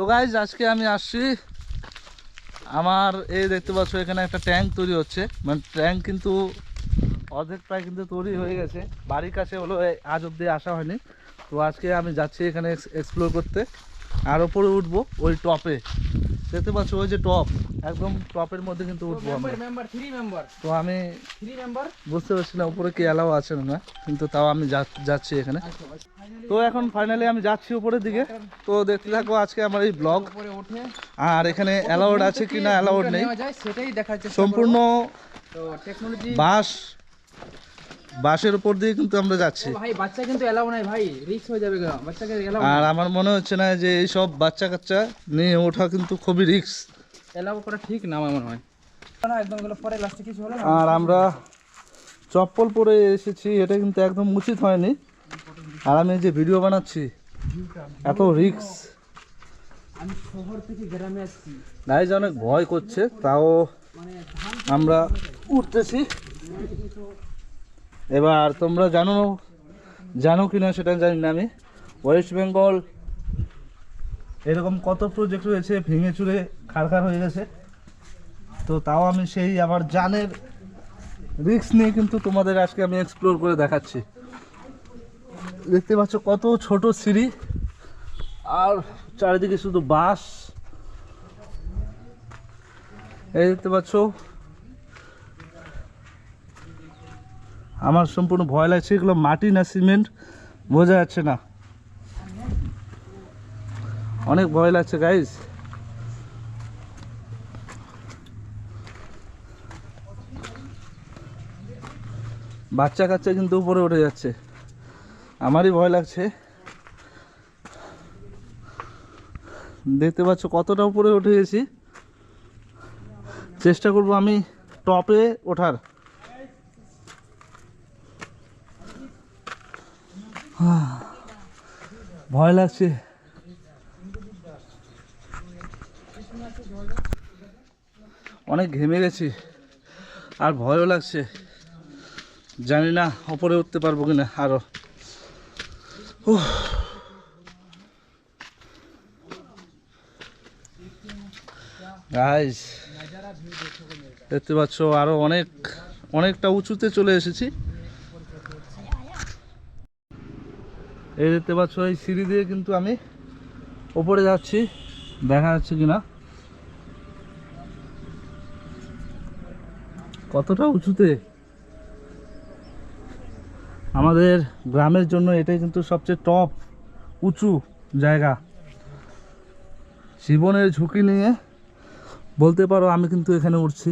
তো গাইজ আজকে আমি আসছি। আমার এই দেখতে পাচ্ছ, এখানে একটা ট্যাঙ্ক তৈরি হচ্ছে। মানে ট্যাঙ্ক কিন্তু অর্ধেক প্রায় কিন্তু তৈরি হয়ে গেছে। বাড়ির কাছে হলো আজ অব্দি আসা হয়নি। তো আজকে আমি যাচ্ছি এখানে এক্সপ্লোর করতে। আর ওপরে উঠবো ওই টপে দেখতে পাচ্ছ ওই যে টপ একদম টপের মধ্যে কিন্তু উঠবো আমরা। মেম্বার থ্রি মেম্বার তো আমি থ্রি মেম্বার বুঝতে পারছি না উপরে কি অ্যালাও আছে না কিন্তু তাও আমি যাচ্ছি এখানে। তো এখন ফাইনালি আমি যাচ্ছি উপরের দিকে। তো দেখতে থাকো আজকে আমার এই ব্লগ আর এখানে অ্যালাউড আছে কি না অ্যালাউড নেই। সেটাই সম্পূর্ণ করব। বাসের উপর দিয়ে কিন্তু আমরা যাচ্ছি। ভাই বাচ্চা কিন্তু এলাও নাই ভাই রিস্ক হয়ে যাবে বাচ্চাকে এলাও আর আমার মনে হচ্ছে না যে এইসব বাচ্চা কাচ্চা নিয়ে ওঠা কিন্তু খুবই রিস্ক এলাও করা ঠিক না আমার মনে হয়। একদম গেলো পরে লাস্টে কিছু হলো আর আমরা চপ্পল পরে এসেছি এটা কিন্তু একদম উচিত হয়নি। আর আমি এই যে ভিডিও বানাচ্ছি এত রিস্ক আমি শহর থেকে গ্রামে আসছি। গাইজ অনেক ভয় করছে তাও মানে আমরা উঠতেছি। এবার তোমরা জানো জানো কি না সেটা জানি না আমি। ওয়েস্ট বেঙ্গল এরকম কত প্রজেক্ট রয়েছে, ভেঙে চুরে খারখার হয়ে গেছে। তো তাও আমি সেই আমার জানের রিস্ক নিয়ে কিন্তু তোমাদের আজকে আমি এক্সপ্লোর করে দেখাচ্ছি। দেখতে পাচ্ছ কত ছোট সিঁড়ি, আর চারিদিকে শুধু বাস এই দেখতে পাচ্ছ আমার সম্পূর্ণ ভয় লাগছে, এগুলো মাটি না সিমেন্ট, বোঝা যাচ্ছে না। অনেক ভয় লাগছে গাইজ বাচ্চা কাচ্চা কিন্তু উপরে উঠে যাচ্ছে। আমারই ভয় লাগছে। দেখতে পাচ্ছ কতটা উপরে উঠে গেছি। চেষ্টা করব আমি টপে ওঠার। ভয় লাগছে। অনেক ঘেমে গেছি, আর ভয়ও লাগছে। জানি না ওপরে উঠতে পারব কিনা আরও। উফ। গাইস দেখতে পাচ্ছ আরও অনেক, অনেকটা উঁচুতে চলে এসেছি। এই দেখতে পাচ্ছ, এই সিঁড়ি দিয়ে কিন্তু আমি ওপরে যাচ্ছি। দেখা যাচ্ছে কিনা? কতটা উঁচুতে? আমাদের গ্রামের জন্য এটাই কিন্তু সবচেয়ে টপ উঁচু জায়গা। জীবনের ঝুঁকি নিয়ে বলতে পারো, আমি কিন্তু এখানে উঠছি।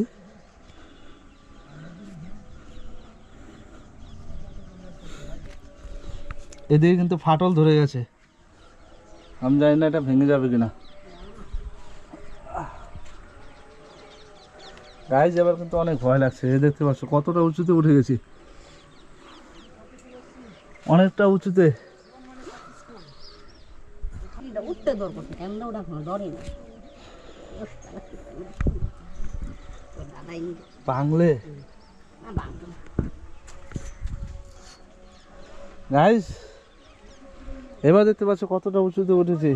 এদিকে কিন্তু ফাটল ধরে গেছে। আমি জানি না এটা ভেঙে যাবে কিনা। গাইজ এবার কিন্তু অনেক ভয় লাগছে। এ দেখতে পাচ্ছ কতটা উঁচুতে উঠে গেছি। অনেকটা উঁচুতে। বাংলে না গাইজ এবার দেখতে পাচ্ছ কতটা উঁচুতে উঠেছি।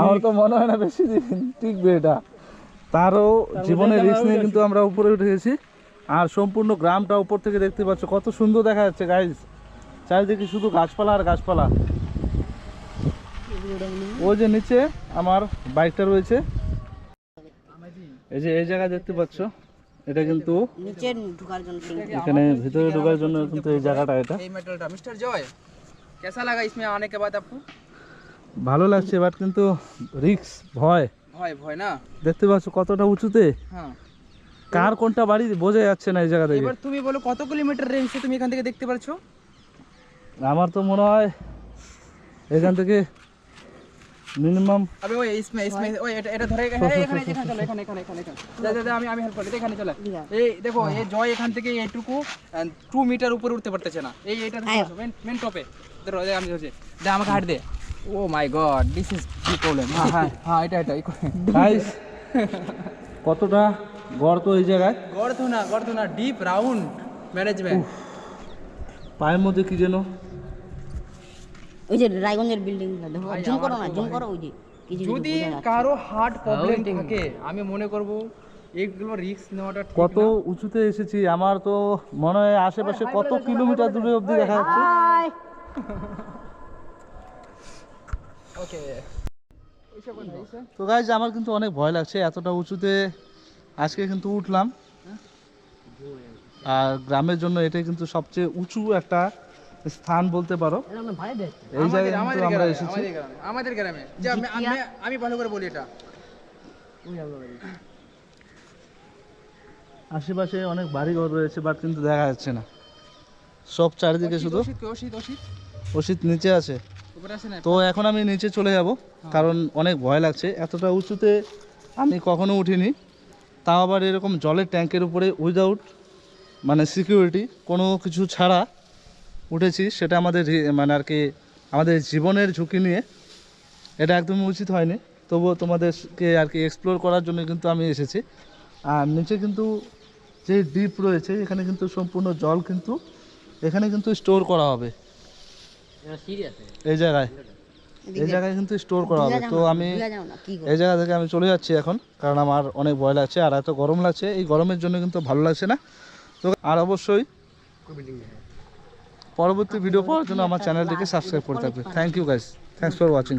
আমার তো মনে হয় না বেশি দিন টিকবে এটা। তারও জীবনের রিস্ক নিয়ে কিন্তু আমরা উপরে উঠে গেছি। আর সম্পূর্ণ গ্রামটা উপর থেকে দেখতে পাচ্ছ কত সুন্দর দেখা যাচ্ছে গাইজ চারিদিকে শুধু গাছপালা আর গাছপালা। ওই যে নিচে আমার বাইকটা রয়েছে। এই যে এই জায়গা দেখতে পাচ্ছ এটা কিন্তু নিচে ঢুকার জন্য। সিঁড়ি। এখানে ভিতরে ঢোকার জন্য কিন্তু এই জায়গাটা এটা। এই মেটালটা মিস্টার জয়। कैसा लगा इसमें आने के बाद आपको ভালো লাগছে বাট কিন্তু রিক্স ভয় ভয় ভয় না দেখতে পাচ্ছ কতটা উঁচুতে হ্যাঁ কার কোনটা বাড়ি বোঝা যাচ্ছে না এই জায়গা থেকে এবার তুমি বলো কত কিলোমিটার রেঞ্জে তুমি এখান থেকে দেখতে পারছো আমার তো মনে হয় এখান থেকে মিনিমাম আবে ওই इसमें इसमें ওই এটা এটা ধরে এখানে এখানে এখানে চলো এখানে এখানে এখানে এখানে যা যা যা, আমি আমি হেল্প করি এখানে চলে এই দেখো এই জয় এখান থেকে এইটুকু টু মিটার উপরে উঠতে পারতেছে না এই এটা মেন মেন টপে দে আমাকে হাট দে। Oh my god this is কি প্রবলেম হ্যাঁ হ্যাঁ হ্যাঁ এটা এটা গাইস কতটা গর্ত এই জায়গায়? গর্ত না গর্ত না ডিপ রাউন্ড ম্যানেজমেন্ট পায়ের মধ্যে কি যেন? ওই যে রায়গঞ্জের বিল্ডিং দেখো জুম করো না জুম করো ওই যে যদি কারও হার্ট প্রবলেম থাকে আমি মনে করব এইগুলো রিস্ক নেওয়াটা ঠিক কত উঁচুতে এসেছি আমার তো মনে হয় আশেপাশে কত কিলোমিটার দূরে অবধি দেখা যাচ্ছে। ওকে। তো গাইজ আমার কিন্তু অনেক ভয় লাগছে এতটা উঁচুতে আজকে কিন্তু উঠলাম। আর গ্রামের জন্য এটাই কিন্তু সবচেয়ে উঁচু একটা স্থান বলতে পারো। এই জায়গায় কিন্তু আমরা এসেছি। আমাদের গ্রামে, যে আমি আমি- আমি ভালো করে বলি এটা। আশেপাশে অনেক বাড়ি ঘর রয়েছে বাট কিন্তু দেখা যাচ্ছে না। সব চারিদিকে শুধু? অসিত নিচে আছে। তো এখন আমি নিচে চলে যাব কারণ অনেক ভয় লাগছে। এতটা উঁচুতে আমি কখনো উঠিনি। তাও আবার এরকম জলের ট্যাঙ্কের উপরে উইদাউট মানে সিকিউরিটি কোনো কিছু ছাড়া উঠেছি। সেটা আমাদের মানে আর কি আমাদের জীবনের ঝুঁকি নিয়ে। এটা একদমই উচিত হয়নি। তবুও তোমাদেরকে আর কি এক্সপ্লোর করার জন্য কিন্তু আমি এসেছি। আর নিচে কিন্তু যে ডিপ রয়েছে এখানে কিন্তু সম্পূর্ণ জল কিন্তু এখানে কিন্তু স্টোর করা হবে। এই জায়গায়। এই জায়গায় কিন্তু স্টোর করা হবে। তো আমি এই জায়গা থেকে আমি চলে যাচ্ছি এখন কারণ আমার অনেক ভয় লাগছে আর এত গরম লাগছে। এই গরমের জন্য কিন্তু ভালো লাগছে না। তো আর অবশ্যই পরবর্তী ভিডিও পাওয়ার জন্য আমার চ্যানেলটিকে সাবস্ক্রাইব করে থাকবে। Thank you guys thanks for watching